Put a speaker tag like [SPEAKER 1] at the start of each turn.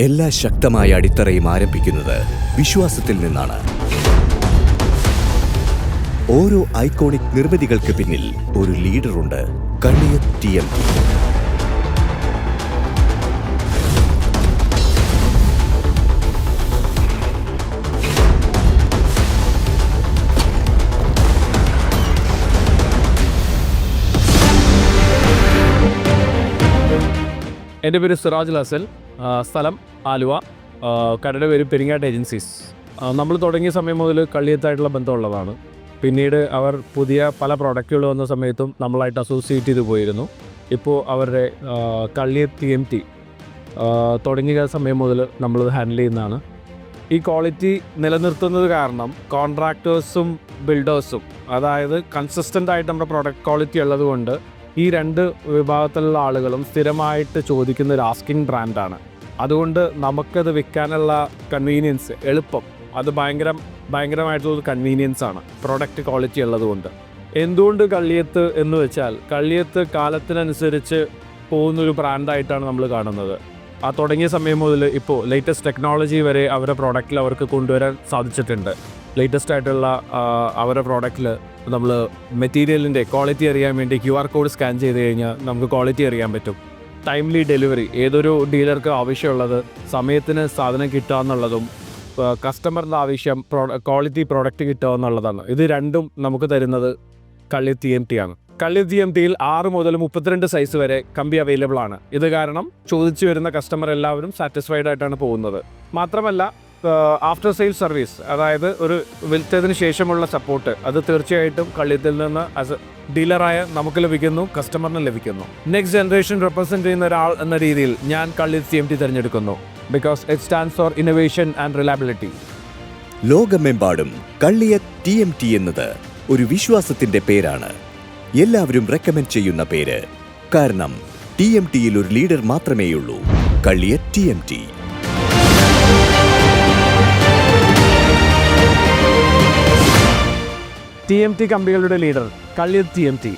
[SPEAKER 1] എല്ലാ ശക്തമായ അടിത്തറയും ആരംഭിക്കുന്നത് വിശ്വാസത്തിൽ നിന്നാണ്. ഓരോ ഐക്കോണിക് നിർമ്മിതികൾക്ക് പിന്നിൽ ഒരു ലീഡറുണ്ട് കള്ളിയത്ത് ടി എം.
[SPEAKER 2] എന്റെ പേര് സിറാജ് ലസൽ. സ്ഥലം ആലുവ കടയുടെ പേര് പെരിങ്ങാട്ട് ഏജൻസീസ്. നമ്മൾ തുടങ്ങിയ സമയം മുതൽ കള്ളിയത്തായിട്ടുള്ള ബന്ധമുള്ളതാണ്. പിന്നീട് അവർ പുതിയ പല പ്രോഡക്റ്റുകൾ വന്ന സമയത്തും നമ്മളായിട്ട് അസോസിയേറ്റ് ചെയ്ത് പോയിരുന്നു. ഇപ്പോൾ അവരുടെ കള്ളിയ ടി എം ടി തുടങ്ങിയ സമയം മുതൽ നമ്മളത് ഹാൻഡിൽ ചെയ്യുന്നതാണ്. ഈ ക്വാളിറ്റി നിലനിർത്തുന്നത് കാരണം കോൺട്രാക്ടേഴ്സും ബിൽഡേഴ്സും അതായത് കൺസിസ്റ്റന്റ് ആയിട്ട് നമ്മുടെ പ്രോഡക്റ്റ് ക്വാളിറ്റി ഉള്ളത് കൊണ്ട് ഈ രണ്ട് വിഭാഗത്തിലുള്ള ആളുകളും സ്ഥിരമായിട്ട് ചോദിക്കുന്ന ഒരു ആസ്കിങ് ബ്രാൻഡാണ് അതുകൊണ്ട് നമുക്കത് വിൽക്കാനുള്ള കൺവീനിയൻസ് എളുപ്പം. അത് ഭയങ്കര ഭയങ്കരമായിട്ടുള്ള കൺവീനിയൻസ് ആണ്. പ്രോഡക്റ്റ് ക്വാളിറ്റി ഉള്ളതുകൊണ്ട് എന്തുകൊണ്ട് കള്ളിയത്ത് എന്ന് വെച്ചാൽ കള്ളിയത്ത് കാലത്തിനനുസരിച്ച് പോകുന്നൊരു ബ്രാൻഡായിട്ടാണ് നമ്മൾ കാണുന്നത്. ആ തുടങ്ങിയ സമയം മുതൽ ഇപ്പോൾ ലേറ്റസ്റ്റ് ടെക്നോളജി വരെ അവരുടെ പ്രോഡക്റ്റിൽ അവർക്ക് കൊണ്ടുവരാൻ സാധിച്ചിട്ടുണ്ട്. ലേറ്റസ്റ്റ് ആയിട്ടുള്ള അവരുടെ പ്രോഡക്റ്റിൽ നമ്മൾ മെറ്റീരിയലിന്റെ ക്വാളിറ്റി അറിയാൻ വേണ്ടി ക്യു ആർ കോഡ് സ്കാൻ ചെയ്ത് കഴിഞ്ഞാൽ നമുക്ക് ക്വാളിറ്റി അറിയാൻ പറ്റും. ടൈംലി ഡെലിവറി ഏതൊരു ഡീലർക്ക് ആവശ്യമുള്ളത് സമയത്തിന് സാധനം കിട്ടുക എന്നുള്ളതും കസ്റ്റമറിന്റെ ആവശ്യം ക്വാളിറ്റി പ്രോഡക്റ്റ് കിട്ടുക എന്നുള്ളതാണ്. ഇത് രണ്ടും നമുക്ക് തരുന്നത് കള്ളി ടി എം ടി ആണ്. കള്ളി ടി എം ടിയിൽ ആറ് മുതൽ മുപ്പത്തിരണ്ട് സൈസ് വരെ കമ്പി അവൈലബിൾ ആണ്. ഇത് കാരണം ചോദിച്ചു വരുന്ന കസ്റ്റമർ എല്ലാവരും സാറ്റിസ്ഫൈഡ് ആയിട്ടാണ് പോകുന്നത്. മാത്രമല്ല ആഫ്റ്റർ സെയിൽ സർവീസ് അതായത് ഒരു വിൽത്തതിന് ശേഷമുള്ള സപ്പോർട്ട് അത് തീർച്ചയായിട്ടും കള്ളിയത്തിൽ നിന്ന് ആസ് എ ഡീലറായ നമുക്ക് ലഭിക്കുന്നു കസ്റ്റമറിന് ലഭിക്കുന്നു. നെക്സ്റ്റ് ജനറേഷൻ റെപ്രസെന്റ് ചെയ്യുന്ന ഒരാൾ എന്ന രീതിയിൽ ഞാൻ കള്ളി സി എം ടി തിരഞ്ഞെടുക്കുന്നു. Because it stands for innovation and reliability
[SPEAKER 1] ലോകമെമ്പാടും കള്ളിയത്ത് ടി എം ടി എന്നത് ഒരു വിശ്വാസത്തിന്റെ പേരാണ്. എല്ലാവരും റെക്കമെൻഡ് ചെയ്യുന്ന പേര്. കാരണം ടി എം ടിയിൽ ഒരു ലീഡർ മാത്രമേയുള്ളൂ. Kalliya T M T
[SPEAKER 2] T M T കമ്പികളുടെ leader Kalliyath T M T.